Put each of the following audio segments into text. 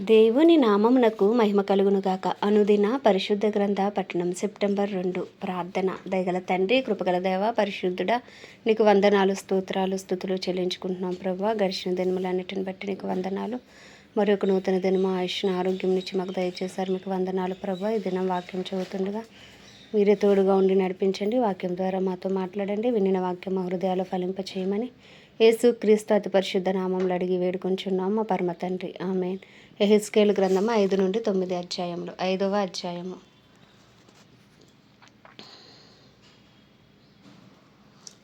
దేవుని నామమునకు మహిమ కలుగునుగాక. అనుదిన పరిశుద్ధ గ్రంథ పట్టణం సెప్టెంబర్ రెండు. ప్రార్థన. దయగల తండ్రి కృపగల దేవ పరిశుద్ధుడ నీకు వందనాలు స్తోత్రాలు స్థుతులు చెల్లించుకుంటున్నాం ప్రభు. గడిచిన దినములన్నిటిని బట్టి నీకు వందనాలు. మరొక నూతన దినము ఆయుష్ను ఆరోగ్యం నుంచి మాకు దయచేశారు. మీకు వందనాలు ప్రభు. ఈ దినం వాక్యం చదువుతుండగా మీరే తోడుగా ఉండి నడిపించండి. వాక్యం ద్వారా మాతో మాట్లాడండి. వినిన వాక్యం మా హృదయాలు ఫలింప చేయమని యేసు క్రీస్తు అతి పరిశుద్ధ నామంలో అడిగి వేడుకొంచున్నాం. మా పరమ తండ్రి. ఆమె ఎహిస్కేల్ గ్రంథము ఐదు నుండి తొమ్మిది అధ్యాయములు. ఐదవ అధ్యాయము.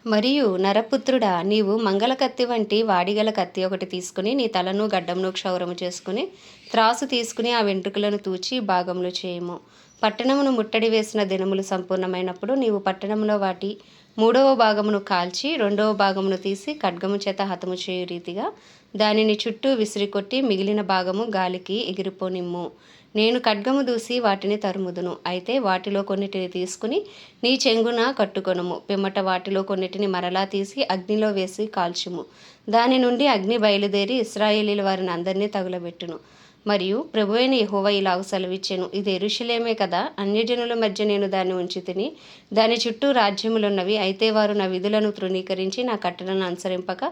మరియు నరపుత్రుడా నీవు మంగళ కత్తి వంటి వాడిగల కత్తి ఒకటి తీసుకుని నీ తలను గడ్డంను క్షౌరము చేసుకుని త్రాసు తీసుకుని ఆ వెంట్రుకలను తూచి భాగములు చేయము. పట్టణమును ముట్టడి వేసిన దినములు సంపూర్ణమైనప్పుడు నీవు పట్టణంలో వాటి మూడవ భాగమును కాల్చి రెండవ భాగమును తీసి ఖడ్గము చేత హతము చేయు రీతిగా దానిని చుట్టూ విసిరికొట్టి మిగిలిన భాగము గాలికి ఎగిరిపోనిమ్ము. నేను ఖడ్గము దూసి వాటిని తరుముదును. అయితే వాటిలో కొన్నిటిని తీసుకుని నీ చెంగున కట్టుకొనుము. పిమ్మట వాటిలో కొన్నిటిని మరలా తీసి అగ్నిలో వేసి కాల్చుము. దాని నుండి అగ్ని బయలుదేరి ఇస్రాయేలీల వారిని అందరినీ తగులబెట్టును. మరియు ప్రభు అయిన యహోవ ఇలాగ సెలవిచ్చాను. ఇది ఎరుషలేమే కదా? అన్యజనుల మధ్య నేను దాన్ని ఉంచి తిని దాని చుట్టూ రాజ్యములున్నవి. అయితే వారు నా విధులను తృణీకరించి నా కట్టడలను అనుసరింపక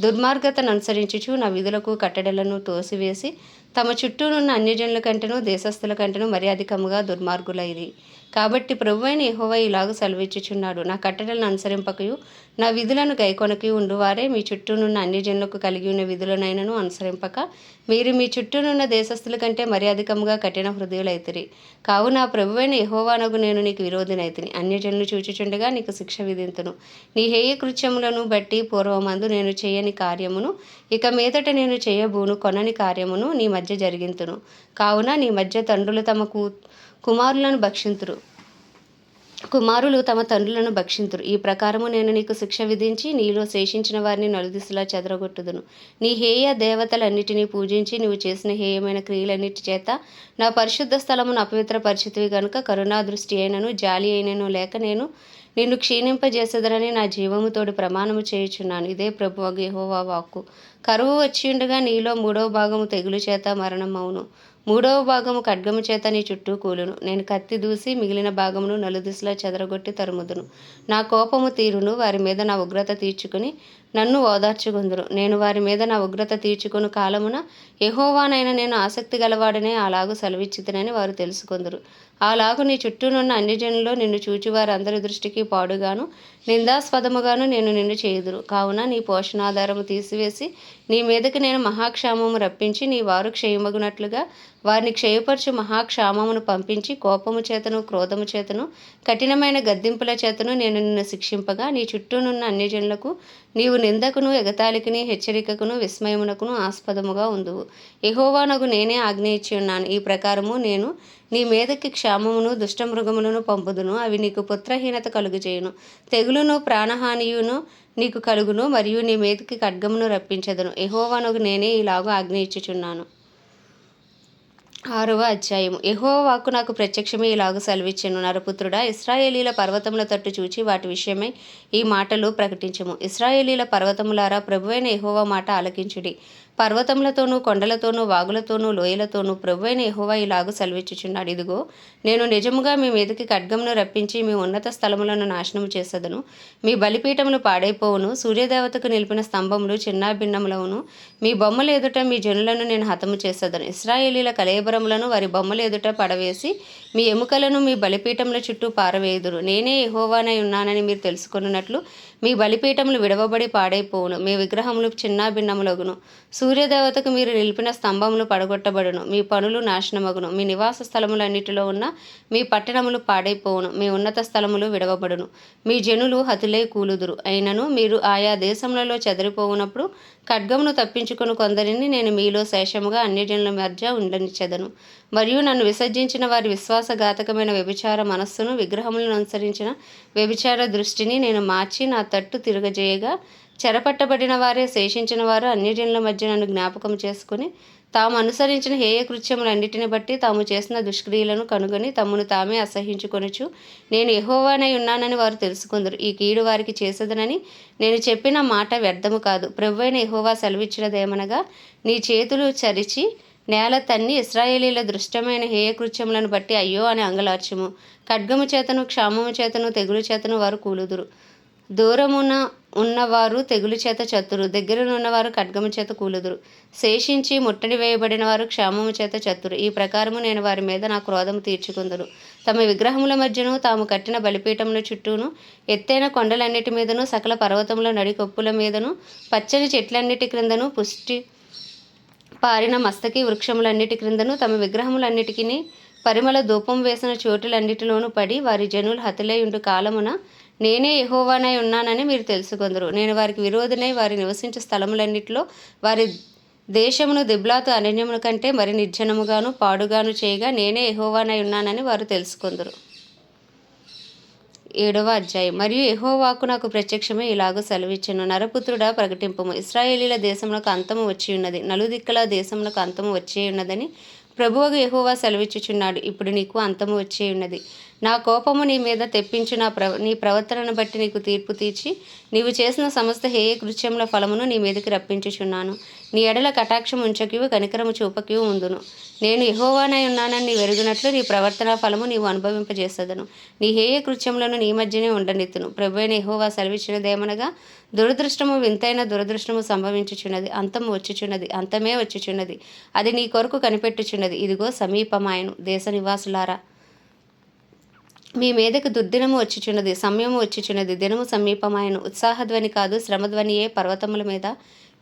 దుర్మార్గతను అనుసరించుచు నా విధులకు కట్టడలను తోసివేసి తమ చుట్టూనున్న అన్యజనుల కంటేనూ దేశస్థుల కంటేనూ మర్యాదికముగా దుర్మార్గులైరి. కాబట్టి ప్రభు అయిన యహోవ ఇలాగ సెలవిచ్చుచున్నాడు. నా కట్టడలను అనుసరింపకయు నా విధులను గైకొనకి ఉండువారే. మీ చుట్టూనున్న అన్యజనులకు కలిగి ఉన్న విధులనైనను అనుసరింపక మీరు మీ చుట్టూనున్న దేశస్థుల కంటే మర్యాదికముగా కఠిన హృదయులైతిరి. కావున ప్రభువైన యహోవానగు నేను నీకు విరోధినైతిని. అన్యజనులు చూచుచుండగా నీకు శిక్ష విధింతును. నీ హేయ కృత్యములను బట్టి పూర్వమందు నేను చేయని కార్యమును ఇక మీదట నేను చేయబూను కొనని కార్యమును నీ మధ్య జరిగింతును. కావున నీ మధ్య తండ్రులు తమ కూ కుమారులను భక్షింతురు. కుమారులు తమ తండ్రులను భక్షింతురు. ఈ ప్రకారము నేను నీకు శిక్ష విధించి నీలో శేషించిన వారిని నలుదిశలా చెదరగొట్టుదును. నీ హేయ దేవతలన్నిటినీ పూజించి నువ్వు చేసిన హేయమైన క్రియలన్నిటి చేత నా పరిశుద్ధ స్థలమును అపవిత్రపరిచితివి గనుక కరుణా దృష్టి అయినను జాలి అయినను లేక నేను నిన్ను క్షీణింపజేసదరని నా జీవముతోడు ప్రమాణము చేయుచున్నాను. ఇదే ప్రభు యెహోవా వాక్కు. కరువు వచ్చి ఉండగా నీలో మూడవ భాగము తెగులు చేత మరణం అవును మూడవ భాగము ఖడ్గము చేత నీ చుట్టూ కూలును. నేను కత్తి దూసి మిగిలిన భాగమును నలుదిశలా చెదరగొట్టి తరుముదును. నా కోపము తీరును వారి మీద నా ఉగ్రత తీర్చుకుని నన్ను ఓదార్చుకుందురు. నేను వారి మీద నా ఉగ్రత తీర్చుకుని కాలమున ఎహోవానైనా నేను ఆసక్తి గలవాడనే అలాగు సెలవిచ్చితనని వారు తెలుసుకుందరు. అలాగు నీ చుట్టూనున్న అన్ని జనులు నిన్ను చూచివారందరి దృష్టికి పాడుగాను. నిందాస్పదముగాను నేను నిన్ను చేయుదురు. కావున నీ పోషణాధారము తీసివేసి నీ మీదకి నేను మహాక్షామము రప్పించి నీ వారు క్షయమగునట్లుగా వారిని క్షయపరచు మహాక్షామమును పంపించి కోపము చేతను క్రోధము చేతను కఠినమైన గద్దింపుల చేతను నేను నిన్ను శిక్షింపగా నీ చుట్టూనున్న అన్ని జనులకు నీవు నిందకును ఎగతాళికిని హెచ్చరికకును విస్మయమునకును ఆస్పదముగా ఉందువు. ఎహోవానగు నేనే ఆజ్ఞ ఇచ్చి ఉన్నాను. ఈ ప్రకారము నేను నీ మీదకి క్షామమును దుష్టమృగములను పంపుదును. అవి నీకు పుత్రహీనత కలుగు చేయును తెగులును ప్రాణహానియును నీకు కలుగును మరియు నీ మీదకి ఖడ్గమును రప్పించదును. ఎహోవానగు నేనే ఇలాగూ ఆజ్ఞ ఇచ్చుచున్నాను. ఆరవ అధ్యాయము. ఎహో వాక్కు నాకు ప్రత్యక్షమే ఇలాగ సెలవిచ్చాను. నరపుత్రుడా ఇస్రాయేలీల పర్వతముల తట్టు చూచి వాటి విషయమై ఈ మాటలు ప్రకటించము. ఇస్రాయేలీల పర్వతములారా ప్రభువైన ఎహోవా మాట ఆలకించుడి. పర్వతములతోనూ కొండలతోనూ వాగులతోనూ లోయలతోనూ ప్రభువైన యహోవా ఇలాగు సెలవిచ్చుచున్నాడు. ఇదిగో నేను నిజముగా మీ మీదకి ఖడ్గమును రప్పించి మీ ఉన్నత స్థలములను నాశనము చేసదను. మీ బలిపీఠములు పాడైపోవును. సూర్యదేవతకు నిలిపిన స్తంభములు చిన్నాభిన్నములవును. మీ బొమ్మలు ఎదుట మీ జనులను నేను హతము చేసేదను. ఇస్రాయేలీల కలయబరములను వారి బొమ్మలు ఎదుట పడవేసి మీ ఎముకలను మీ బలిపీఠముల చుట్టూ పారవేయుదురు. నేనే యహోవానై ఉన్నానని మీరు తెలుసుకున్నట్లు మీ బలిపీఠములు విడవబడి పాడైపోవును. మీ విగ్రహములు చిన్నాభిన్నములగును. సూర్యదేవతకు మీరు నిలిపిన స్తంభములు పడగొట్టబడును. మీ పనులు నాశనమగును. మీ నివాస స్థలములన్నిటిలో ఉన్న మీ పట్టణములు పాడైపోవును. మీ ఉన్నత స్థలములు విడవబడును. మీ జనులు హతులై కూలుదురు. అయినను మీరు ఆయా దేశములలో చెదరిపోవునప్పుడు ఖడ్గమును తప్పించుకొని కొందరిని నేను మీలో శేషముగా అన్ని జనుల మధ్య ఉండనిచ్చెదను. మరియు నన్ను విసర్జించిన వారి విశ్వాసఘాతకమైన వ్యభిచార మనస్సును విగ్రహములను అనుసరించిన వ్యభిచార దృష్టిని నేను మార్చి నా తట్టు తిరగజేయగా చెరపట్టబడిన వారే శేషించిన వారు అన్నిటిల మధ్య నన్ను జ్ఞాపకం చేసుకుని తాము అనుసరించిన హేయ కృత్యములన్నిటిని బట్టి తాము చేసిన దుష్క్రియలను కనుగొని తమను తామే అసహించుకొనుచు నేను ఎహోవానై ఉన్నానని వారు తెలుసుకుందరు. ఈ కీడు వారికి చేసేదనని నేను చెప్పిన మాట వ్యర్థము కాదు. ప్రభువైన ఎహోవా సెలవిచ్చినదేమనగా నీ చేతులు చరిచి నేల తన్ని ఇస్రాయేలీల దృష్టమైన హేయకృత్యములను బట్టి అయ్యో అని అంగలార్చము. ఖడ్గము చేతను క్షామము చేతను తెగులు చేతను వారు కూలుదురు. దూరమున ఉన్నవారు తెగులు చేత చతురు దగ్గరనున్నవారు ఖడ్గము చేత కూలుదురు. శేషించి ముట్టడి వేయబడిన వారు క్షేమము చేత చతురు ఈ ప్రకారము నేను వారి మీద నా క్రోధము తీర్చుకుందును. తమ విగ్రహముల మధ్యను తాము కట్టిన బలిపీఠముల చుట్టూను ఎత్తైన కొండలన్నిటి మీదను సకల పర్వతముల నడికొప్పుల మీదను పచ్చని చెట్లన్నిటి క్రిందను పుష్టి పారిన మస్తకి వృక్షములన్నిటి క్రిందను తమ విగ్రహములన్నిటికీ పరిమళ ధూపం వేసిన చోటులన్నిటిలోనూ పడి వారి జనులు హతులేయుండు కాలమున నేనే యహోవానై ఉన్నానని మీరు తెలుసుకొందరు. నేను వారికి విరోధనై వారి నివసించే స్థలములన్నిటిలో వారి దేశమును దిబ్లాతు అరణ్యముల కంటే మరి నిర్జనముగాను పాడుగాను చేయగా నేనే యెహోవానై ఉన్నానని వారు తెలుసుకొందరు. ఏడవ అధ్యాయం. మరియు ఎహోవాకు నాకు ప్రత్యక్షమే ఇలాగ సెలవిచ్చాను. నరపుత్రుడా ప్రకటింపము. ఇస్రాయేలీల దేశంలోకి అంతము వచ్చి ఉన్నది నలుదిక్కల దేశంలోకి అంతము వచ్చే ఉన్నదని ప్రభువుకు ఎహోవా సెలవిచ్చుచున్నాడు. ఇప్పుడు నీకు అంతము వచ్చే ఉన్నది నా కోపము నీ మీద తెప్పించు నా ప్ర నీ ప్రవర్తనను బట్టి నీకు తీర్పు తీర్చి నీవు చేసిన సమస్త హేయ కృత్యముల ఫలమును నీ మీదకి రప్పించుచున్నాను. నీ ఎడల కటాక్షం ఉంచకివు కనికరము చూపకివు ఉందును. నేను ఎహోవానై ఉన్నానని నీ వెరుగునట్లు నీ ప్రవర్తన ఫలము నీవు అనుభవింపజేసదను. నీ హేయ కృత్యములను నీ మధ్యనే ఉండనిత్తును. ప్రభు అయిన యెహోవా సెలవిచ్చినదేమనగా దురదృష్టము వింతైన దురదృష్టము సంభవించుచున్నది అంతము వచ్చుచున్నది అంతమే వచ్చుచున్నది. అది నీ కొరకు కనిపెట్టుచున్నది. ఇదిగో సమీపమాయను. దేశ నివాసులారా మీ మీదకు దుర్దినము వచ్చిచున్నది సమయము వచ్చిచున్నది. దినము సమీపమాయను. ఉత్సాహధ్వని కాదు శ్రమధ్వనియే పర్వతముల మీద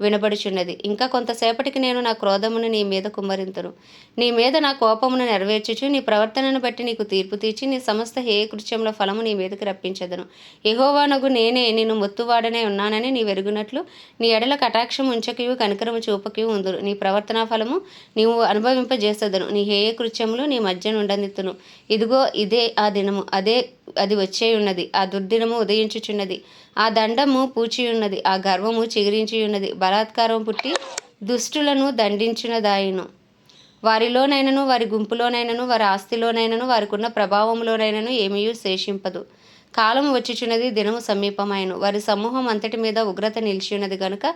వినబడుచున్నది. ఇంకా కొంతసేపటికి నేను నా క్రోధమును నీ మీద కుమ్మరింతును. నీ మీద నా కోపమును నెరవేర్చుచు నీ ప్రవర్తనను బట్టి నీకు తీర్పు తీర్చి నీ సమస్త హేయ కృత్యముల ఫలము నీ మీదకి రప్పించదను. యహోవానగు నేనే నిన్ను మొత్తువాడనే ఉన్నానని నీ వెరుగునట్లు నీ ఎడల కటాక్షం ఉంచకియు కనికరము చూపకియు ఉందురు. నీ ప్రవర్తన ఫలము నీవు అనుభవింపజేసదను. నీ హేయ కృత్యములు నీ మధ్య నుండనిత్తును. ఇదిగో ఇదే ఆ దినము. అదే అది వచ్చే ఉన్నది ఆ దుర్దినము ఉదయించుచున్నది. ఆ దండము పూచి ఉన్నది ఆ గర్వము చిగురించి ఉన్నది బలాత్కారం పుట్టి దుష్టులను దండించినదాయను. వారిలోనైనను వారి గుంపులోనైనను వారి ఆస్తిలోనైనను వారికి ఉన్న ప్రభావంలోనైనను ఏమీ శేషింపదు. కాలం వచ్చిచున్నది దినము సమీపమైన వారి సమూహం అంతటి మీద ఉగ్రత నిలిచి ఉన్నది గనుక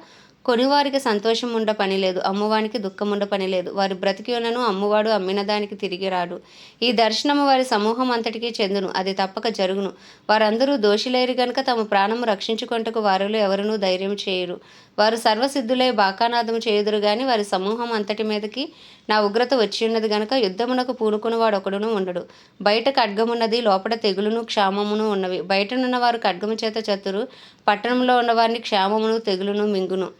కొనివారికి సంతోషం ఉండ పనిలేదు అమ్మువానికి దుఃఖం ఉండ పనిలేదు వారి బ్రతికినను అమ్మవాడు అమ్మువాడు అమ్మిన దానికి తిరిగి రాడు. ఈ దర్శనము వారి సమూహం అంతటికీ చెందును అది తప్పక జరుగును. వారందరూ దోషులేరు గనుక తమ ప్రాణము రక్షించుకొంటకు వారిలో ఎవరునూ ధైర్యం చేయరు. వారు సర్వసిద్ధులై బాకానాదము చేయుదురు గాని వారి సమూహం అంతటి మీదకి నా ఉగ్రత వచ్చి ఉన్నది గనుక యుద్ధమునకు పూనుకుని వాడు ఒకడును ఉండడు. బయట ఖడ్గమున్నది లోపల తెగులును క్షామమును ఉన్నవి. బయటనున్న వారు ఖడ్గము చేత చతురు పట్టణంలో ఉన్నవారిని క్షామమును తెగులును మింగును.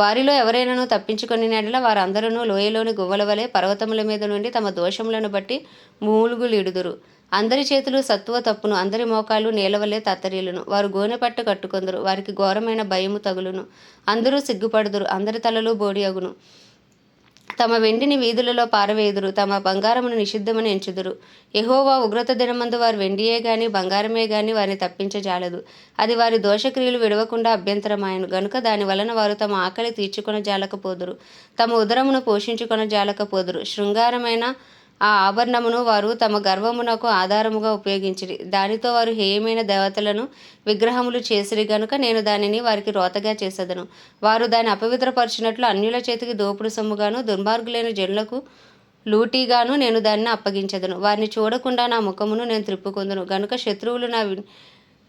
వారిలో ఎవరైనాను తప్పించుకొని నెడల వారందరూ లోయలోని గువ్వల వలె పర్వతముల మీద నుండి తమ దోషములను బట్టి మూలుగులిడుదురు. అందరి చేతులు సత్తువ తప్పును అందరి మోకాలు నేలవలే తత్తరీలును వారు గోనె పట్టు కట్టుకొందరు వారికి ఘోరమైన భయము తగులును. అందరూ సిగ్గుపడుదురు అందరి తలలు బోడి అగును తమ వెండిని వీధులలో పారవేయుదురు తమ బంగారమును నిషిద్ధమని ఎంచుదురు. ఎహోవా ఉగ్రత దినమందు వారు వెండియే గాని బంగారమే గాని వారిని తప్పించజాలదు. అది వారి దోషక్రియలు విడవకుండా అభ్యంతరమాయను. గనుక దాని వలన వారు తమ ఆకలి తీర్చుకొన జాలకపోదురు తమ ఉదరమును పోషించుకొన జాలకపోదురు శృంగారమైన ఆ ఆభరణమును వారు తమ గర్వమునకు ఆధారముగా ఉపయోగించిరి. దానితో వారు హేయమైన దేవతలను విగ్రహములు చేసిరి గనుక నేను దానిని వారికి రోతగా చేసేదను. వారు దాన్ని అపవిత్రపరిచినట్లు అన్యుల చేతికి దోపుడు సొమ్ముగాను దుర్మార్గులైన జనులకు లూటీగాను నేను దానిని అప్పగించదను. వారిని చూడకుండా నా ముఖమును నేను త్రిప్పుకొందును. గనుక శత్రువులు నా వి-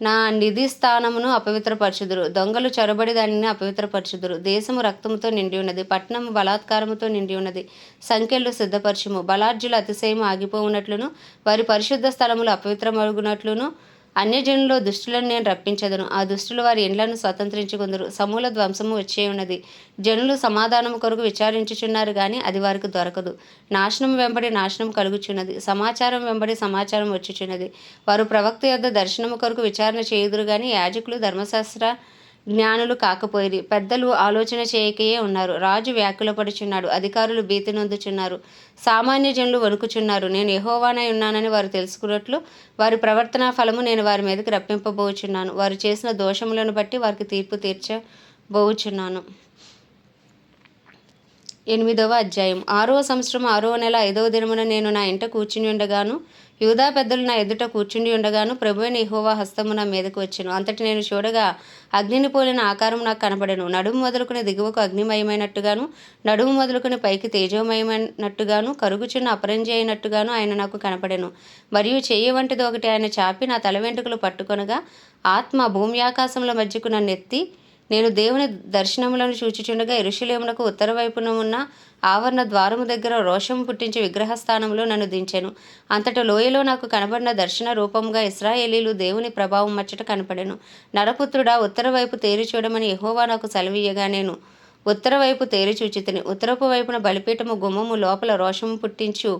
నా నిధి స్థానమును అపవిత్రపరచుదురు. దొంగలు చొరబడి దానిని అపవిత్రపరచుదురు. దేశము రక్తముతో నిండి ఉన్నది పట్టణము బలాత్కారముతో నిండి ఉన్నది. సంఖ్యలు సిద్ధపరచుము. బలార్జులు అతిశయము ఆగిపోవునట్లును వారి పరిశుద్ధ స్థలములు అపవిత్రమరుగునట్లును అన్యజనుల్లో దుష్టులను నేను రప్పించదను. ఆ దుష్టులు వారి ఇండ్లను స్వతంత్రించుకుందరు. సమూల ధ్వంసము వచ్చే ఉన్నది. జనులు సమాధానం కొరకు విచారించుచున్నారు కానీ అది వారికి దొరకదు. నాశనం వెంబడి నాశనం కలుగుచున్నది. సమాచారం వెంబడి సమాచారం వచ్చుచున్నది. వారు ప్రవక్త యొద్ద దర్శనము కొరకు విచారణ చేయుదురు కానీ యాజకులు ధర్మశాస్త్ర జ్ఞానులు కాకపోయేది పెద్దలు ఆలోచన చేయకయే ఉన్నారు. రాజు వ్యాకులపడుచున్నాడు. అధికారులు భీతి నొందుచున్నారు సామాన్య జనులు వణుకుచున్నారు. నేను యహోవానై ఉన్నానని వారు తెలుసుకున్నట్లు వారి ప్రవర్తన ఫలము నేను వారి మీదకి రప్పింపబోచున్నాను. వారు చేసిన దోషములను బట్టి వారికి తీర్పు తీర్చబోచున్నాను. ఎనిమిదవ అధ్యాయం. ఆరవ సంవత్సరం ఆరవ నెల ఐదవ దినమున నేను నా ఇంట కూర్చుని ఉండగాను యూదా పెద్దలు నా ఎదుట కూర్చుండి ఉండగాను ప్రభువైన ఇహోవా హస్తము నా మీదకు వచ్చెను. అంతటి నేను చూడగా అగ్నిని పోలిన ఆకారం నాకు కనబడెను. నడుము మొదలుకుని దిగువకు అగ్నిమయమైనట్టుగాను నడుము మొదలుకుని పైకి తేజోమయమైనట్టుగాను కరుగుచున్న అపరంజి అయినట్టుగాను ఆయన నాకు కనపడెను. మరియు చెయ్యి వంటిది ఒకటి ఆయన చాపి నా తల వెంట్రుకలు పట్టుకొనగా ఆత్మ భూమి ఆకాశముల మధ్యకు నన్ను ఎత్తి నేను దేవుని దర్శనములను చూచుచుండగా ఇరుషులేమునకు ఉత్తర వైపున ఉన్న ఆవరణ ద్వారము దగ్గర రోషం పుట్టించి విగ్రహస్థానంలో నన్ను దించెను. అంతట లోయలో నాకు కనబడిన దర్శన రూపంగా ఇస్రాయేలీలు దేవుని ప్రభావం మచ్చట కనపడెను. నరపుత్రుడా ఉత్తర వైపు తేరి చూడమని యెహోవా నాకు సెలవీయగా నేను ఉత్తర వైపు తేరి చూచితిని. ఉత్తరపు వైపున బలిపీఠము గుమ్మము లోపల రోషము పుట్టించు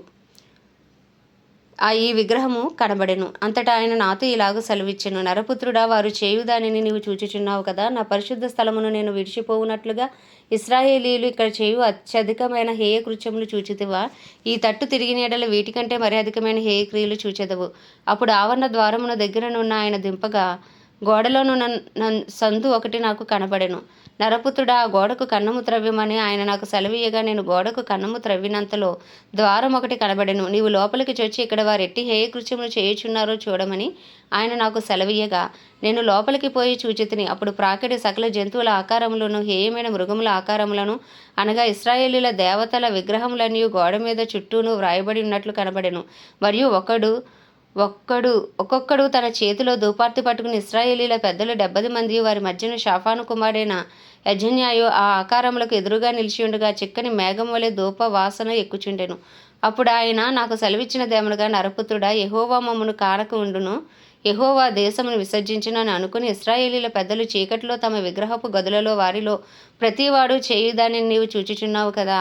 ఆ ఈ విగ్రహము కనబడెను. అంతటా ఆయన నాతో ఇలాగ సెలవిచ్చెను. నరపుత్రుడా వారు చేయు దానిని నీవు చూచుచున్నావు కదా. నా పరిశుద్ధ స్థలమును నేను విడిచిపోవునట్లుగా ఇస్రాయేలీలు ఇక్కడ చేయు అత్యధికమైన హేయ కృత్యములు చూచితివా ఈ తట్టు తిరిగిన ఎడల వీటికంటే మరి అధికమైన హేయ క్రియలు చూచెదవు. అప్పుడు ఆవరణ ద్వారమున దగ్గరనున్న ఆయన దింపగా గోడలోను నన్ సందు ఒకటి నాకు కనబడెను. నరపుతుడా ఆ గోడకు కన్నము త్రవ్యమని ఆయన నాకు సెలవీయగా నేను గోడకు కన్నము త్రవ్వినంతలో ద్వారం ఒకటి కనబడెను. నీవు లోపలికి చొచ్చి ఇక్కడ వారు ఎట్టి హేయ కృత్యములు చేయుచున్నారో చూడమని ఆయన నాకు సెలవీయగా నేను లోపలికి పోయి చూచితిని. అప్పుడు ప్రాకిడి సకల జంతువుల ఆకారములను హేయమైన మృగముల ఆకారములను అనగా ఇస్రాయేలీల దేవతల విగ్రహములన్నీ గోడ మీద చుట్టూను వ్రాయబడి ఉన్నట్లు కనబడెను. మరియు ఒకడు ఒక్కడు ఒక్కొక్కడు తన చేతిలో దూపార్తి పట్టుకుని ఇస్రాయేలీల పెద్దలు డెబ్బది మంది వారి మధ్యన షాఫాను కుమారైన యజన్యాయు ఆ ఆకారములకు ఎదురుగా నిలిచి ఉండగా చిక్కని మేఘం వలె ధూప వాసన ఎక్కుచుండెను. అప్పుడు ఆయన నాకు సెలవిచ్చిన దేముడుగా నరపుత్రుడా యహోవా మమ్మను కానక ఉండును. యహోవా దేశమును విసర్జించినని అనుకుని ఇస్రాయేలీల పెద్దలు చీకటిలో తమ విగ్రహపు గదులలో వారిలో ప్రతివాడు చేయుదానిని నీవు చూచుచున్నావు కదా.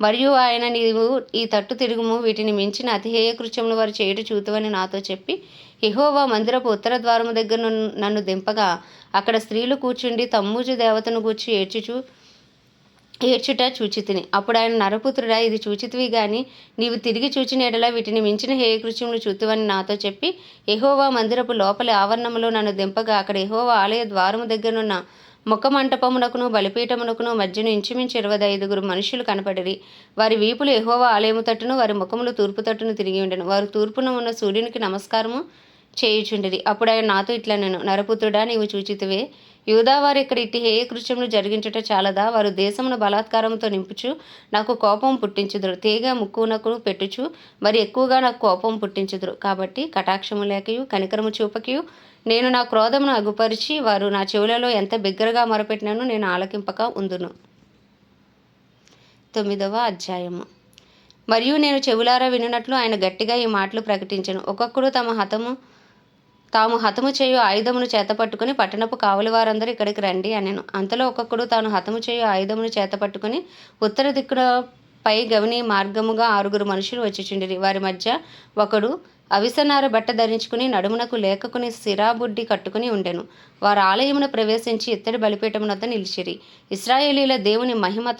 మరియు ఆయన నీవు ఈ తట్టు తిరుగుము వీటిని మించిన అతిహేయ కృత్యములు వారు చేయుట చూతువని నాతో చెప్పి ఇహోవా మందిరపు ఉత్తర ద్వారము దగ్గర నన్ను- దింపగా అక్కడ స్త్రీలు కూర్చుండి తమ్మూజు దేవతను గూర్చి ఏడ్చుచు ఏడ్చుట చూచితిని. అప్పుడు ఆయన నరపుత్రుడా ఇది చూచితివి గాని నీవు తిరిగి చూచిన ఎడల వీటిని మించిన హేయకృత్యములు చూతువని నాతో చెప్పి ఎహోవా మందిరపు లోపలి ఆవరణములో నన్ను దింపగా అక్కడ ఎహోవా ఆలయ ద్వారము దగ్గరనున్న ముఖ మంటపమునకును బలిపీఠమునకును మధ్యను ఇంచుమించు ఇరవై ఐదుగురు మనుషులు కనపడిరి. వారి వీపులు ఎహోవా ఆలయము తట్టును వారి ముఖములు తూర్పు తట్టును తిరిగి ఉండను. వారు తూర్పున ఉన్న సూర్యునికి నమస్కారము చేయుచుండిరి. అప్పుడు ఆయన నాతో ఇట్లా నేను నరపుత్రుడా నీవు చూచితివే. యూదావారు ఇక్కడ ఇట్టి హేయ కృత్యములు జరిగించుట చాలదా? వారు దేశమును బలాత్కారంతో నింపుచు నాకు కోపం పుట్టించుదురు. తీగ ముక్కునకు పెట్టుచు మరి ఎక్కువగా నాకు కోపం పుట్టించుదురు. కాబట్టి కటాక్షము లేకయు కనికరము చూపకయు నేను నా క్రోధమును అగుపరిచి వారు నా చెవులలో ఎంత బిగ్గరగా మొరపెట్టినను నేను ఆలకింపక ఉందును. తొమ్మిదవ అధ్యాయము. మరియు నేను చెవులారా వినున్నట్లు ఆయన గట్టిగా ఈ మాటలు ప్రకటించను. ఒక్కొక్కడు తమ హతము తాము హతము చేయు ఆయుధమును చేతపట్టుకుని పట్టణపు కావలి వారందరూ ఇక్కడికి రండి అనెను. అంతలో ఒక్కొక్కడు తాను హతము చేయు ఆయుధమును చేతపట్టుకుని ఉత్తర దిక్కున పై గవిని మార్గముగా ఆరుగురు మనుషులు వచ్చిచుండిరి వారి మధ్య ఒకడు అవిసనార బట్ట ధరించుకుని నడుమునకు లేఖకుని సిరాబుడ్డి కట్టుకుని ఉండెను. వారు ఆలయమును ప్రవేశించి ఇత్తడి బలిపీఠమునొద్ద నిలిచిరి. ఇస్రాయేలీల దేవుని మహిమ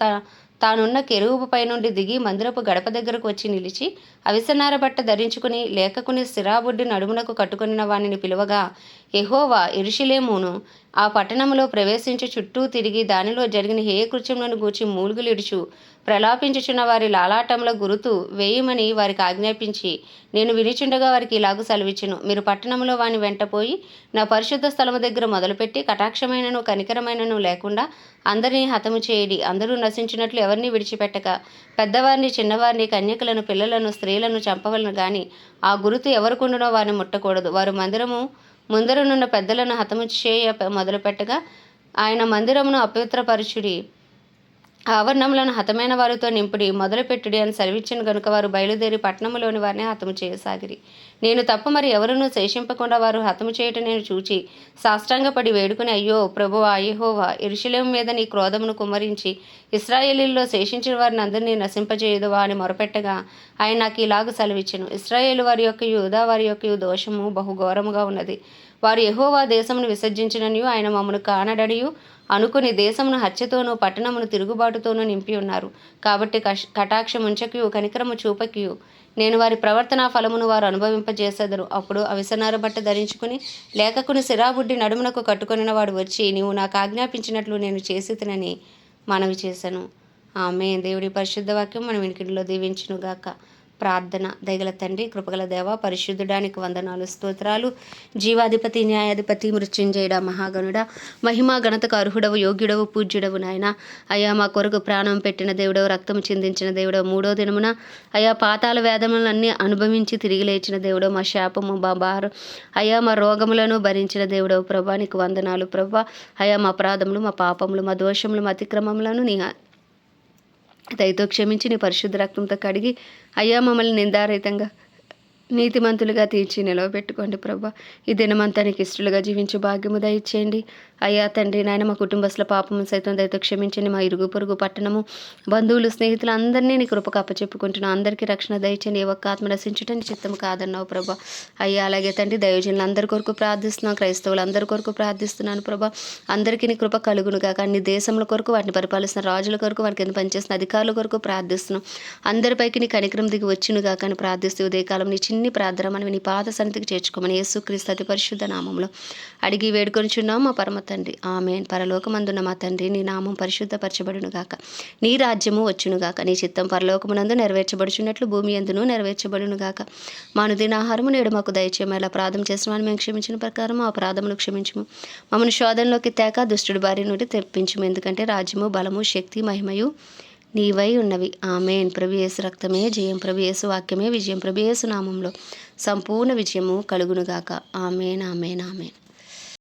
తానున్న కెరూబుపై నుండి దిగి మందిరపు గడప దగ్గరకు వచ్చి నిలిచి అవిసనార బట్ట ధరించుకుని లేఖకుని సిరాబుడ్డి నడుమునకు కట్టుకుని వానిని పిలువగా ఎహోవా ఇరుషిలేమును ఆ పట్టణములో ప్రవేశించి చుట్టూ తిరిగి దానిలో జరిగిన హేయకృత్యములను గూర్చి మూలుగులిడుచు ప్రలాపించుచున్న వారి లాలాటముల గురుతు వేయమని వారికి ఆజ్ఞాపించి నేను వినిచుండగా వారికి ఇలాగు సెలవిచ్చును. మీరు పట్టణంలో వాని వెంటపోయి నా పరిశుద్ధ స్థలము దగ్గర మొదలుపెట్టి కటాక్షమైనను కనికరమైనను లేకుండా అందరినీ హతము చేయడి. అందరూ నశించినట్లు ఎవరిని విడిచిపెట్టక పెద్దవారిని చిన్నవారిని కన్యకలను పిల్లలను స్త్రీలను చంపవలను గాని ఆ గురుతు ఎవరికుండునో వారిని ముట్టకూడదు. వారు మందిరము ముందరనున్న పెద్దలను హతము చేయ మొదలుపెట్టగా ఆయన మందిరమును అపవిత్రపరచుడి. ఆవరణములను హతమైన వారితో నింపుడి మొదలుపెట్టుడి అని సెలవిచ్చిన గనుక వారు బయలుదేరి పట్టణములోని వారిని హతము చేయసాగిరి. నేను తప్ప మరి ఎవరునూ శేషింపకుండా వారు హతము చేయటం నేను చూచి సాష్టాంగపడి వేడుకుని అయ్యో ప్రభు అయ్యహోవా ఇరుషులేం మీద నీ క్రోధమును కుమ్మరించి ఇస్రాయేలీల్లో శేషించిన వారిని అందరినీ నశింపజేయదువా అని మొరపెట్టగా ఆయన నాకు ఇలాగ సెలవిచ్చెను. ఇస్రాయేల్ వారి యొక్క యూదా వారి యొక్క దోషము బహుఘోరముగా ఉన్నది. వారు ఎహోవా దేశమును విసర్జించిననియు ఆయన మమ్మను కానడనియు అనుకుని దేశమును హత్యతోనూ పట్టణమును తిరుగుబాటుతోనూ నింపి ఉన్నారు. కాబట్టి కష్ కటాక్షముంచకియు కనికరము చూపకియు. నేను వారి ప్రవర్తన ఫలమును వారు అనుభవింపజేసేదరు. అప్పుడు అవిసనార బట్ట ధరించుకుని లేఖకుని సిరాబుడ్డి నడుమునకు కట్టుకొనిన వాడు వచ్చి నీవు నాకు ఆజ్ఞాపించినట్లు నేను చేసి తినని మనవి చేశాను ఆమె దేవుడి పరిశుద్ధ వాక్యం మన వెనుకడిలో దీవించునుగాక. ప్రార్థన దయగల తండ్రి కృపగల దేవ పరిశుద్ధుడానికి వందనాలు స్తోత్రాలు. జీవాధిపతి న్యాయాధిపతి మృత్యుంజయుడ మహాగణుడ మహిమా గణతకు అర్హుడవు యోగ్యుడవు పూజ్యుడవు నాయన. అయ్యా మా కొరకు ప్రాణం పెట్టిన దేవుడవు రక్తం చిందించిన దేవుడవు మూడో దినమున. అయా పాతాల వేదములన్నీ అనుభవించి తిరిగి లేచిన దేవుడవు మా శాపము మా భారం. అయా మా రోగములను భరించిన దేవుడవు ప్రభా నీకు వందనాలు ప్రభా. అయా మా అపరాధములు మా పాపములు మా దోషములు మా అతిక్రమములను నీ దయతో క్షమించి నీ పరిశుద్ధ రక్తంతో కడిగి అయ్యా మమ్మల్ని నిందారహితంగా నీతిమంతులుగా తీర్చి నిలవబెట్టుకోండి ప్రభా. ఈ దినమంతా నీకు ఇష్టలుగా జీవించు భాగ్యము దయచేయండి. అయ్యా తండ్రి నాయన మా కుటుంబస్తుల పాపము సైతం దయతో క్షమించండి. మా ఇరుగు పొరుగు పట్టణము బంధువులు స్నేహితులు అందరినీ నీ కృపకు కప్పచెప్పుకుంటున్నా అందరికీ రక్షణ దయచండి. ఏ ఒక్క ఆత్మ రసించటని చిత్తం కాదన్నావు ప్రభా. అయ్యా అలాగే తండ్రి దయోజనులు అందరి కొరకు ప్రార్థిస్తున్నాను క్రైస్తవులు అందరి కొరకు ప్రార్థిస్తున్నాను ప్రభా. అందరికీ నీ కృప కలుగును కాక అన్ని దేశముల కొరకు వాటిని పరిపాలిస్తున్న రాజుల కొరకు వారికి కింద పనిచేసిన అధికారుల కొరకు ప్రార్థిస్తున్నాం. అందరిపైకి నీ కనికరం దిగి వచ్చును కాక అని ప్రార్థిస్తూ ఉదయకాలం నీ చిన్ని ప్రార్థన మనం నీ పాద సన్నిధికి చేర్చుకోమని యేసుక్రీస్తు అతి పరిశుద్ధ నామంలో అడిగి వేడుకొనిచున్నాం. మా పరమ తండ్రి. ఆమెన్. పరలోకమందున్న మా తండ్రి నీ నామం పరిశుద్ధపరచబడును గాక. నీ రాజ్యము వచ్చునుగాక నీ చిత్తం పరలోకమునందు నెరవేర్చబడుచున్నట్లు భూమి ఎందును నెరవేర్చబడును గాక. మా ఆహారము నేడు మాకు దయచేయము ఇలా ప్రార్థన చేసిన వారిని మేము క్షమించిన ప్రకారం ఆ అపరాధములు క్షమించము. మమ్మల్ని శోధనలోకి తేక దుష్టుడి బారి నుండి తెప్పించము. ఎందుకంటే రాజ్యము బలము శక్తి మహిమయు నీవై ఉన్నవి. ఆమెన్. ప్రభు రక్తమే జయం ప్రభు వాక్యమే విజయం ప్రభు నామంలో సంపూర్ణ విజయము కలుగునుగాక ఆమెన్ ఆమెన్ ఆమెన్.